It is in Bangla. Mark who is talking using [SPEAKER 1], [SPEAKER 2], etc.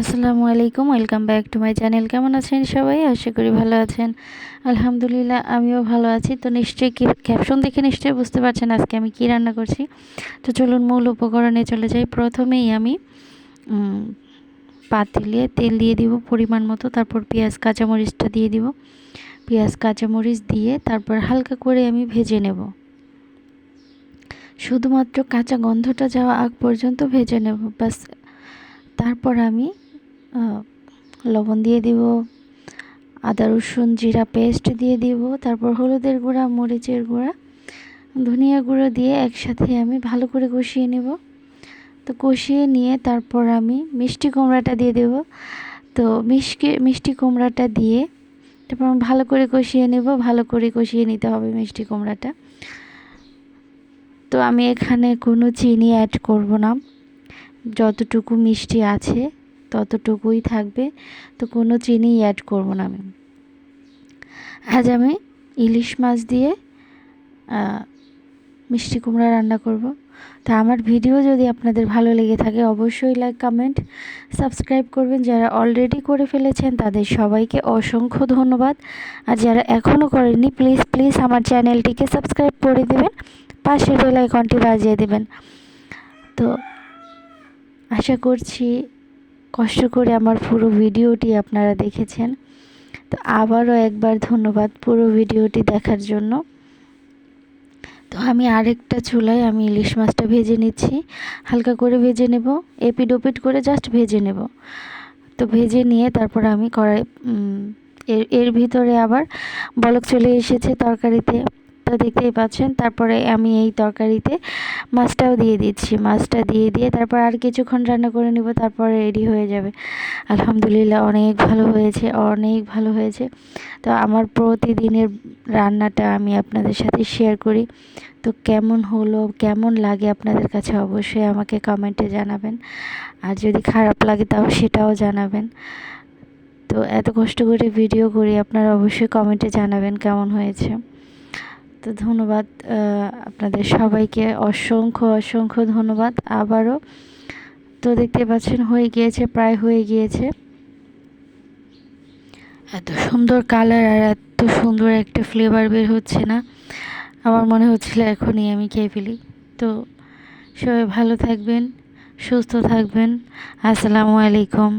[SPEAKER 1] আসসালামু আলাইকুম, welcome back to my channel. কেমন আছেন সবাই? আশা করি ভালো আছেন। আলহামদুলিল্লাহ, আমিও ভালো আছি। তো নিশ্চয়ই কি ক্যাপশন দেখে নিশ্চয়ই বুঝতে পারছেন আজকে আমি কি রান্না করছি। তো চলুন মূল উপকরণে চলে যাই। প্রথমেই আমি পাতিলে তেল দিয়ে দিব পরিমাণ মতো। তারপর পেঁয়াজ, কাঁচামরিচটা দিয়ে দিব। পেঁয়াজ, কাঁচামরিচ দিয়ে তারপর হালকা করে আমি ভেজে নেব। শুধুমাত্র কাঁচা গন্ধটা যাওয়া আগ পর্যন্ত ভেজে নেব। বাস তারপর আমি লবণ দিয়ে দিব, আদা, রসুন, জিরা পেস্ট দিয়ে দিব, তারপর হলুদের গুঁড়া, মরিচের গুঁড়া, ধনিয়া গুঁড়ো দিয়ে একসাথে আমি ভালো করে কষিয়ে নেব। তো কষিয়ে নিয়ে তারপর আমি মিষ্টি কুমড়াটা দিয়ে দেব। তো মিষ্টি মিষ্টি কুমড়াটা দিয়ে তারপর আমি ভালো করে কষিয়ে নেব, ভালো করে কষিয়ে নিতে হবে মিষ্টি কুমড়াটা। তো আমি এখানে কোনো চিনি অ্যাড করব না, যতটুকু মিষ্টি আছে। ততটুকুই থাকবে, তো কোনো চিনি অ্যাড করব না আমি। আজ আমি ইলিশ মাছ দিয়ে মিষ্টি কুমড়া রান্না করব। তা আমার ভিডিও যদি আপনাদের ভালো লেগে থাকে, অবশ্যই লাইক কমেন্ট সাবস্ক্রাইব করবেন। যারা অলরেডি করে ফেলেছেন, তাদের সবাইকে অসংখ্য ধন্যবাদ। আর যারা এখনও করেননি প্লিজ প্লিজ আমার চ্যানেলটিকে সাবস্ক্রাইব করে দেবেন। পাশের বেল আইকনটি বাজিয়ে দেবেন। তো আশা করছি কষ্ট করে আমার পুরো ভিডিওটি আপনারা দেখেছেন। তো আবারও একবার ধন্যবাদ পুরো ভিডিওটি দেখার জন্য। তো আমি আরেকটা চুলায় আমি ইলিশ মাছটা ভেজে নিচ্ছি। হালকা করে ভেজে নেব এপিড ওপিড করে জাস্ট ভেজে নেব। তো ভেজে নিয়ে তারপর আমি কড়াই এর এর ভিতরে আবার বলক চলে এসেছে তরকারিতে। তো দেখতেই পাচ্ছেন, তারপরে আমি এই তরকারিতে মাছটাও দিয়ে দিচ্ছি। মাছটা দিয়ে দিয়ে তারপর আর কিছুক্ষণ রান্না করে নিব, তারপরে রেডি হয়ে যাবে। আলহামদুলিল্লাহ অনেক ভালো হয়েছে, অনেক ভালো হয়েছে। তো আমার প্রতিদিনের রান্নাটা আমি আপনাদের সাথে শেয়ার করি। তো কেমন হলো, কেমন লাগে আপনাদের কাছে অবশ্যই আমাকে কমেন্টে জানাবেন। আর যদি খারাপ লাগে তাও সেটাও জানাবেন। তো এত কষ্ট করে ভিডিও করি, আপনারা অবশ্যই কমেন্টে জানাবেন কেমন হয়েছে। তো ধন্যবাদ আপনাদের সবাইকে অসংখ্য অসংখ্য ধন্যবাদ আবারও। তো দেখতে পাচ্ছেন হয়ে গিয়েছে, প্রায় হয়ে গিয়েছে। এত সুন্দর কালার আর এত সুন্দর একটা ফ্লেভার বের হচ্ছে না। আমার মনে হচ্ছিল এখনই আমি খেয়ে ফেলি। তো সবাই ভালো থাকবেন, সুস্থ থাকবেন। আসসালামু আলাইকুম।